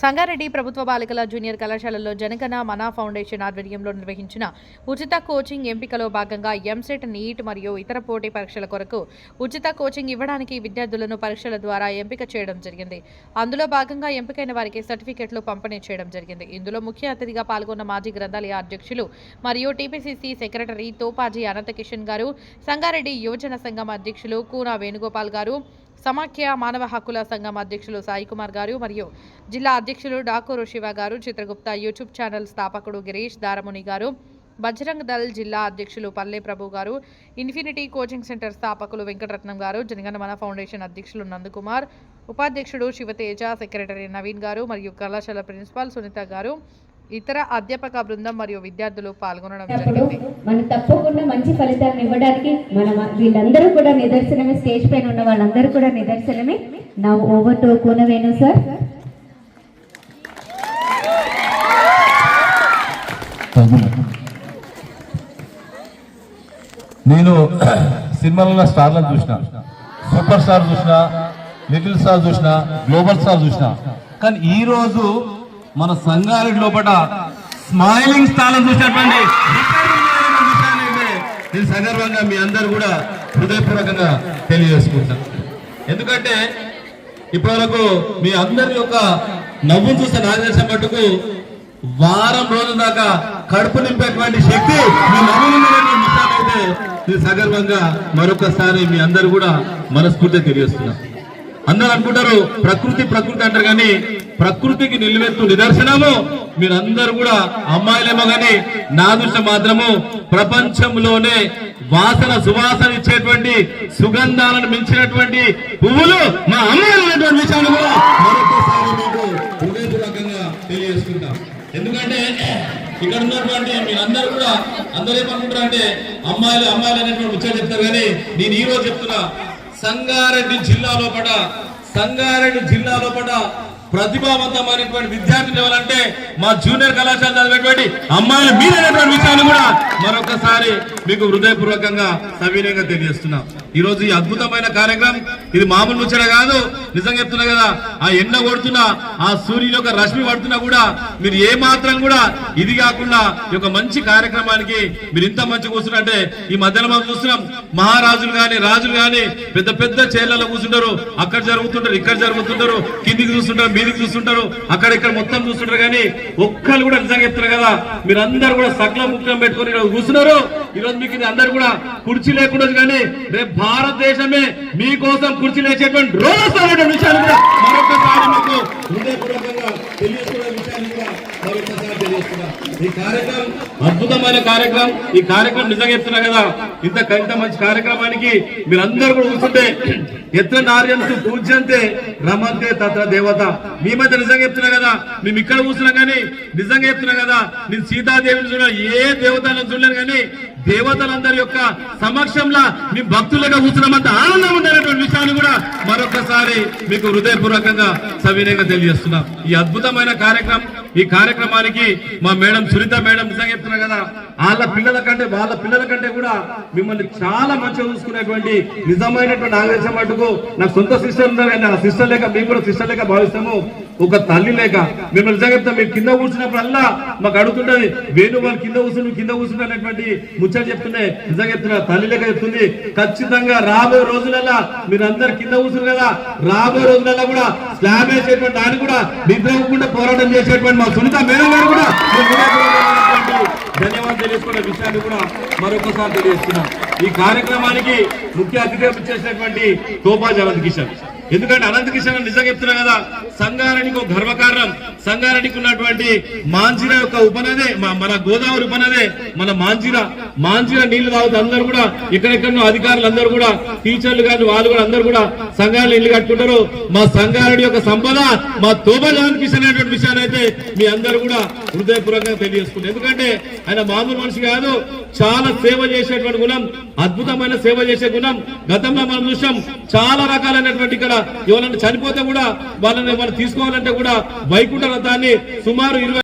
సంగారెడ్డి ప్రభుత్వ బాలికల జూనియర్ కళాశాలలో జనగణ మనా ఫౌండేషన్ ఆధ్వర్యంలో నిర్వహించిన ఉచిత కోచింగ్ ఎంపికలో భాగంగా ఎంసెట్ నీట్ మరియు ఇతర పోటీ పరీక్షల కొరకు ఉచిత కోచింగ్ ఇవ్వడానికి విద్యార్థులను పరీక్షల ద్వారా ఎంపిక చేయడం జరిగింది. అందులో భాగంగా ఎంపికైన వారికి సర్టిఫికెట్లు పంపిణీ చేయడం జరిగింది. ఇందులో ముఖ్య అతిథిగా పాల్గొన్న మాజీ గ్రంథాలయ అధ్యక్షులు మరియు టీపీసీసీ సెక్రటరీ తోపాజీ అనంతకిషన్ గారు సంగారెడ్డి యువజన సంఘం అధ్యక్షులు కూనా వేణుగోపాల్ గారు సమాఖ్య మానవ హక్కుల సంఘం అధ్యక్షులు సాయి కుమార్ గారు మరియు జిల్లా అధ్యక్షులు డాకూరు శివ గారు చిత్రగుప్త యూట్యూబ్ ఛానల్ స్థాపకుడు గిరీష్ దారముని గారు బజరంగ్ దళ్ జిల్లా అధ్యక్షులు పల్లె ప్రభు గారు ఇన్ఫినిటీ కోచింగ్ సెంటర్ స్థాపకులు వెంకటరత్నం గారు జనగణమన ఫౌండేషన్ అధ్యక్షులు నందకుమార్ ఉపాధ్యక్షుడు శివతేజ సెక్రటరీ నవీన్ గారు మరియు కళాశాల ప్రిన్సిపాల్ సునీత గారు ఇతర అధ్యాపక బృందం మరియు విద్యార్థులు పాల్గొనడం జరిగింది. మనం తప్పకుండా మంచి ఫలితాలను ఇవ్వడానికి మన వీళ్ళందరూ కూడా నిదర్శనమే స్టేజ్ పైన ఉన్న వాళ్ళందరూ కూడా నిదర్శనమే. నా ఓవర్ టు కూనవేణు సార్ నేను సినిమాలలో స్టార్లను చూసిన సూపర్ స్టార్ చూసిన లిటిల్ స్టార్ చూసిన గ్లోబల్ స్టార్ చూసిన కానీ ఈ రోజు మన సంగారెడ్డి లోపల స్మైలింగ్ స్థానం చూసినటువంటి దీని సందర్భంగా మీ అందరు కూడా హృదయపూర్వకంగా తెలియజేసుకుంటాను ఎందుకంటే ఇప్పటివరకు మీ అందరి యొక్క నవ్వు చూస్తే నాకు మటుకు వారం రోజుల దాకా కడుపు నింపేటువంటి శక్తి మీ నవ్వులు ఉన్నటువంటి విషయాలైతే మరొకసారి మీ అందరు కూడా మనస్ఫూర్తిగా తెలియజేస్తున్నా అందరూ అనుకుంటారు ప్రకృతి ప్రకృతి అంటారు కానీ ప్రకృతికి నిలువెత్తు నిదర్శనము. మీరందరూ కూడా అమ్మాయిలేమో కానీ నా దృష్టి మాత్రము ప్రపంచంలోనే వాసన సువాసన ఇచ్చేటువంటి సుగంధాలను మించినటువంటి పువ్వులు మా అమ్మాయిలు విషయాన్ని కూడా మరొకసారి మీకు హృదయపూర్వకంగా తెలియజేసుకుంటాం. ఎందుకంటే ఇక్కడ ఉన్నటువంటి మీరందరూ కూడా అందరూ ఏమనుకుంటారు అంటే అమ్మాయిలు అమ్మాయిలు అనేటువంటి విషయాలు చెప్తారు కానీ నేను ఈ రోజు చెప్తున్నా సంగారెడ్డి జిల్లా లోపల సంగారెడ్డి జిల్లా లోపల ప్రతిభావంతమైనటువంటి విద్యార్థులు ఎవరంటే మా జూనియర్ కళాశాల చదివేటువంటి అమ్మాయిలు మీరైనటువంటి విషయాన్ని కూడా మరొకసారి మీకు హృదయపూర్వకంగా సవినయంగా తెలియజేస్తున్నాం. ఈ రోజు ఈ అద్భుతమైన కార్యక్రమం. ఇది మామూలు ముచ్చట కాదు. నిజంగా చెప్తున్నా కదా ఆ ఎండ కొడుతున్నా ఆ సూర్యుని యొక్క రశ్మి పడుతున్నా కూడా మీరు ఏ మాత్రం కూడా ఇది కాకుండా ఈ యొక్క మంచి కార్యక్రమానికి మీరు ఇంత మంచి కూర్చున్నట్టే ఈ మధ్యలో మనం చూస్తున్నాం మహారాజులు కానీ రాజులు కానీ పెద్ద పెద్ద చైర్లలో కూర్చుంటారు. అక్కడ జరుగుతుంటారు ఇక్కడ జరుగుతుంటారు కిందికి చూస్తుంటారు మీదికి చూస్తుంటారు అక్కడ ఇక్కడ మొత్తం చూస్తుంటారు. కానీ ఒక్కరు కూడా నిజంగా చెప్తున్నారు కదా మీరందరూ కూడా సకల ముఖ్యం పెట్టుకొని ఇక్కడ కూర్చున్నారు. ఈరోజు మీకు ఇది అందరు కూడా కుర్చీ లేకుండా కానీ రేపు భారతదేశమే మీకోసం కుర్చీ లేచేటువంటి రోజు వస్తారనే విషయాన్ని కూడా మరొకసారి మీకు హృదయపూర్వకంగా తెలియజేస్తున్న విషయాన్ని కూడా మరొకసారి తెలియజేస్తున్నా. ఈ కార్యక్రమం అద్భుతమైన కార్యక్రమం. ఈ కార్యక్రమం నిజంగా చెప్తున్నా కదా ఇంత ఇంత మంచి కార్యక్రమానికి మీరందరూ కూడా కూర్చుంటే ఎత్ర నార్యంతో పూజ్యంతే రమంతే తత్ర దేవత. మీ మధ్య నిజంగా చెప్తున్నా కదా మేము ఇక్కడ కూర్చున్నాం కానీ నిజంగా చెప్తున్నా కదా నేను సీతాదేవిని చూడ ఏ దేవతలను చూడలేను కానీ దేవతలందరి యొక్క సమక్షంలో మీ భక్తులుగా కూర్చున్నామంత ఆనందం ఉండేటువంటి విషయాన్ని మరొకసారి మీకు హృదయపూర్వకంగా సవినయంగా తెలియజేస్తున్నా. ఈ అద్భుతమైన కార్యక్రమం ఈ కార్యక్రమానికి మా మేడం సునీత మేడం నిజంగా చెప్తున్నా కదా వాళ్ళ పిల్లల కంటే వాళ్ళ పిల్లల కంటే కూడా మిమ్మల్ని చాలా మంచిగా చూసుకునేటువంటి నిజమైనటువంటి ఆవేశం మటుకు నాకు సొంత సిస్టర్ ఉన్నారు సిస్టర్ లేక మేము కూడా సిస్టర్ లేక భావిస్తాము. ఒక తల్లి లేక మిమ్మల్ని నిజంగా చెప్తాం మీరు కింద కూర్చున్నప్పుడల్లా మాకు అడుగుతుంటది వేణు వాళ్ళు కింద కూర్చుని కింద కింద అనేటువంటి ముచ్చట చెప్తున్నాయి. నిజంగా చెప్తున్నా తల్లి లేక చెప్తుంది. ఖచ్చితంగా రాబోయే రోజులలో మీరు అందరు కింద కూర్చున్నారు కదా రాబోయే రోజులలో కూడా స్లాబ్ వేసేటువంటి దాన్ని కూడా నిద్రకుండా పోరాటం చేసేటువంటి మా సునీత మేడం గారు కూడా ధన్యవాదాలు తెలియజేసుకున్న విషయాన్ని కూడా మరొకసారి తెలియజేస్తున్నాం. ఈ కార్యక్రమానికి ముఖ్య అతిథి చేసినటువంటి గోపాల్ అనంత్ కిషన్. ఎందుకంటే అనంత కిషన్ నిజంగా చెప్తున్నా కదా సంగారెడ్డికి ఒక గర్వకారణం సంగారెడ్డికి ఉన్నటువంటి మాంజిర యొక్క ఉపనదే మన గోదావరి ఉపనదే మన మాంజిర. మాంజిర నీళ్ళు తాగుతూ అందరూ కూడా ఎక్కడెక్కడో అధికారులు అందరూ కూడా టీచర్లు కానీ వాళ్ళు కూడా అందరూ కూడా సంఘాలు ఇల్లు కట్టుకుంటారు. మా సంగారెడ్డి యొక్క సంపద మా తోపాజ్ అనంత్ అనేటువంటి విషయాన్ని అయితే మీ అందరూ కూడా హృదయపూర్వకంగా తెలియజేసుకుంటారు. ఎందుకంటే ఆయన మామూలు మనిషి కాదు చాలా సేవ చేసేటువంటి గుణం అద్భుతమైన సేవ చేసే గుణం. గతంలో మనం చూసాం చాలా రకాలైనటువంటి ఇక్కడ ఎవరైనా చనిపోతే కూడా వాళ్ళని వాళ్ళు తీసుకోవాలంటే కూడా వైకుంఠ రథాన్ని సుమారు ఇరవై